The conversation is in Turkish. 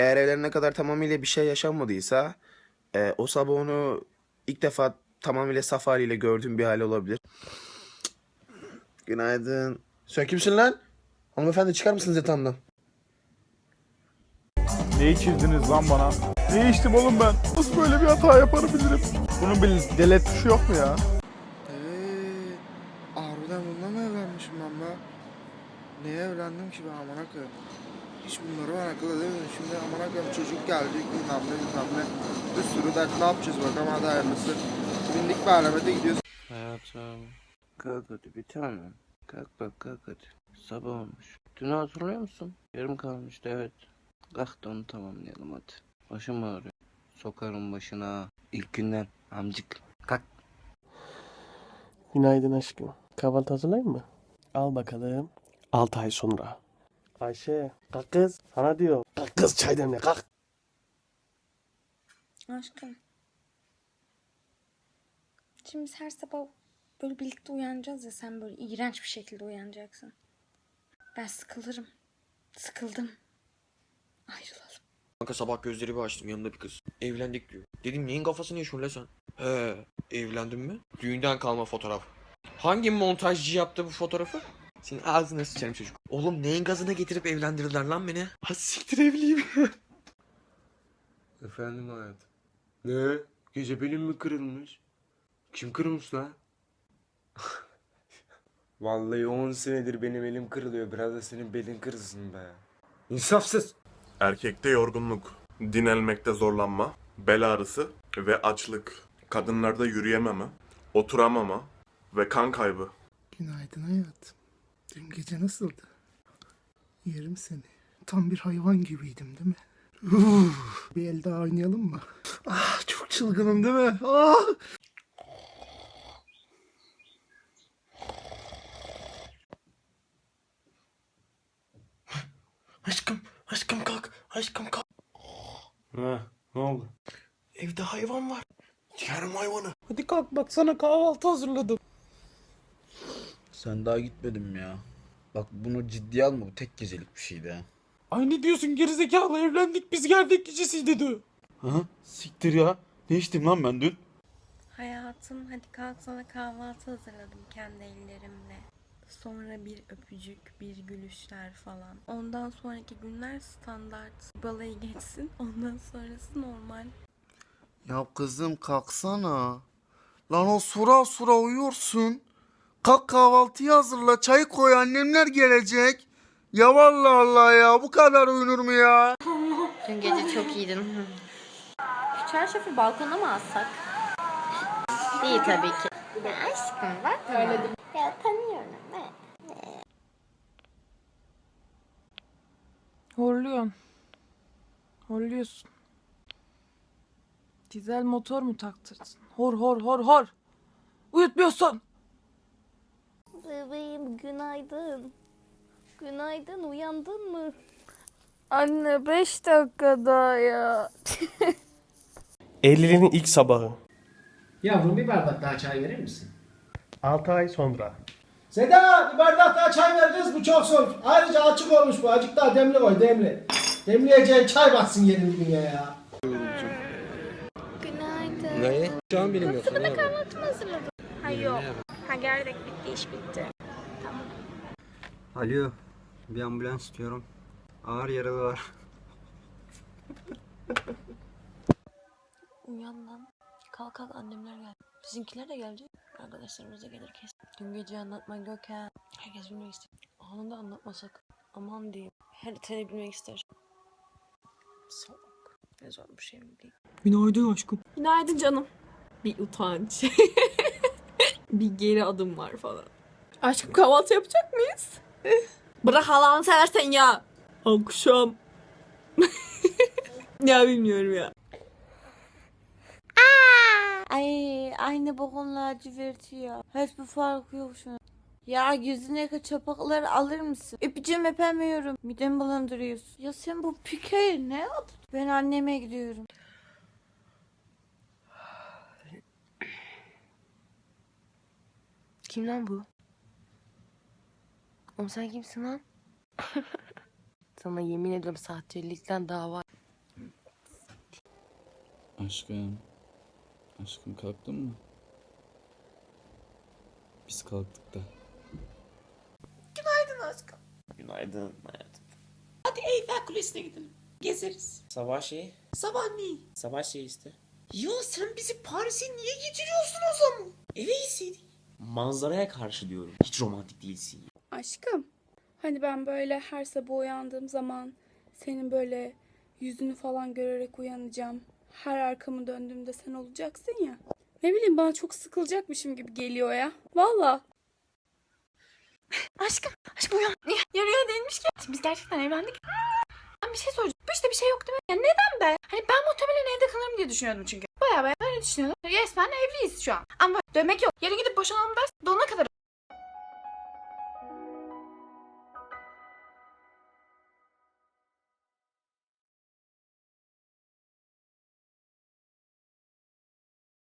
Eğer evlenene kadar tamamıyla bir şey yaşanmadıysa e, o sabah onu ilk defa tamamıyla saf haliyle gördüğüm bir hali olabilir. Günaydın. Sen kimsin lan? Hanımefendi çıkar mısınız yatağımdan? Ne içirdiniz lan bana? Ne içtim oğlum ben? Nasıl böyle bir hata yapabilirim? Bunun bir delete tuşu yok mu ya? Eee, harbiden bununla mı evlenmişim ben be? Neye evlendim ki ben amına koyayım? Hiç bunları ben akıl edemedim. Şimdi amına koyayım çocuk geldi bilmem ne bilmem ne. Bir sürü dert ne yapacağız bakalım hadi hayırlısı. Bindik bir alemete gidiyoruz. Hayatım. Kalk hadi bir tanem. Kalk bak kalk hadi. Sabah olmuş. Dün hatırlıyor musun? Yarım kalmıştı evet. Kalk da onu tamamlayalım hadi. Başım ağrıyor. Sokarım başına. İlk günden amcık. Kalk. Günaydın aşkım. Kahvaltı hazırlayayım mı? Al bakalım. 6 ay sonra. Ayşe kalk kız. Sana diyor. Kalk kız çay demle kalk. Aşkım. Şimdi biz her sabah böyle birlikte uyanacağız ya sen böyle iğrenç bir şekilde uyanacaksın. Ben sıkılırım. Sıkıldım. Ayrılalım. Kanka sabah gözleri bir açtım yanında bir kız. Evlendik diyor. Dedim neyin kafasını yaşıyorsun lan sen? He evlendin mi? Düğünden kalma fotoğraf. Hangi montajcı yaptı bu fotoğrafı? Senin ağzına sıçarım çocuk. Oğlum neyin gazına getirip evlendirdiler lan beni? Ha siktir evliyim. Efendim hayatım. Ne? Gece belim mi kırılmış? Kim kırmış lan? Vallahi 10 senedir benim elim kırılıyor. Biraz da senin belin kırılsın be. İnsafsız. Erkekte yorgunluk, dinelmekte zorlanma, bel ağrısı ve açlık, kadınlarda yürüyememe, oturamama ve kan kaybı. Günaydın hayatım. Dün gece nasıldı? Yerim seni. Tam bir hayvan gibiydim değil mi? Uf, bir el daha oynayalım mı? Ah çok çılgınım değil mi? Ah! Aşkım, aşkım kalk. Aşkım kalk. Ha, ne oldu? Evde hayvan var. Yerim hayvanı. Hadi kalk bak sana kahvaltı hazırladım. Sen daha gitmedim ya. Bak bunu ciddiye alma bu tek gecelik bir şeydi ha. Ay ne diyorsun gerizekalı evlendik biz geldik gecesi dedi. Ha? Siktir ya. Ne içtim lan ben dün? Hayatım hadi kalk sana kahvaltı hazırladım kendi ellerimle. Sonra bir öpücük, bir gülüşler falan. Ondan sonraki günler standart. Balayı geçsin. Ondan sonrası normal. Ya kızım kalksana. Lan o sura sura uyuyorsun. Kalk kahvaltıyı hazırla çayı koy annemler gelecek. Ya vallahi Allah ya bu kadar uyunur mu ya? Dün gece çok iyiydin. Şu çarşafı balkona mı assak? Değil tabii ki. Ya aşkım bak. Öyle Ya tanıyorum ben. Horluyorsun. Horluyorsun. Dizel motor mu taktırdın? Hor hor hor hor. Uyutmuyorsun. Bebeğim günaydın. Günaydın uyandın mı? Anne 5 dakika daha ya. Evliliğinin ilk sabahı. Yavrum bir bardak daha çay verir misin? 6 ay sonra. Seda bir bardak daha çay ver kız bu çok soğuk. Ayrıca açık olmuş bu. Azıcık daha demli koy demli. Demleyeceğin çay batsın yerin dibine ya. Günaydın. Ne? Şu an benim yok. Sana kahvaltı mı hazırladın? Ha yok. Ha gerdek bitti iş bitti. Alo. Bir ambulans istiyorum. Ağır yaralı var. Uyan lan. Kalk kalk annemler geldi. Bizimkiler de gelecek. Arkadaşlarımız da gelir kesin. Dün gece anlatman yok ha. Herkes bilmek istiyor. Anında anlatmasak. Aman diyeyim. Her tane bilmek ister. Salak. Ne zor bir şey mi değil. Günaydın aşkım. Günaydın canım. Bir utanç. bir geri adım var falan. Aşkım kahvaltı yapacak mıyız? Bırak Allah'ını seversen ya. Akşam. ya bilmiyorum ya. Ay aynı bokunla lacivert ya. Hiçbir fark yok şu an. Ya yüzündeki çapakları alır mısın? Öpeceğim öpemiyorum. Midemi bulandırıyorsun. Ya sen bu pikeyi ne yaptın? Ben anneme gidiyorum. Kim lan bu? Oğlum sen kimsin lan? Sana yemin ediyorum sahtecilikten dava Aşkım. Aşkım kalktın mı? Biz kalktık da. Günaydın aşkım. Günaydın hayatım. Hadi Eyfel Kulesi'ne gidelim. Gezeriz. Sabah şey. Sabah ne? Sabah şey işte. Ya sen bizi Paris'e niye getiriyorsun o zaman? Eve gitseydin. Manzaraya karşı diyorum. Hiç romantik değilsin. Aşkım, hani ben böyle her sabah uyandığım zaman senin böyle yüzünü falan görerek uyanacağım. Her arkamı döndüğümde sen olacaksın ya. Ne bileyim bana çok sıkılacakmışım gibi geliyor ya. Valla. Aşkım, aşkım uyan. Ya rüya değilmiş ki. Biz gerçekten evlendik. Ben bir şey soracağım. İşte bir şey yok değil mi? Ya neden be? Hani ben muhtemelen evde kalırım diye düşünüyordum çünkü. Baya baya öyle düşünüyordum. Resmen evliyiz şu an. Ama bak, dövmek yok. Yarın gidip boşanalım dersin. Donuna kadar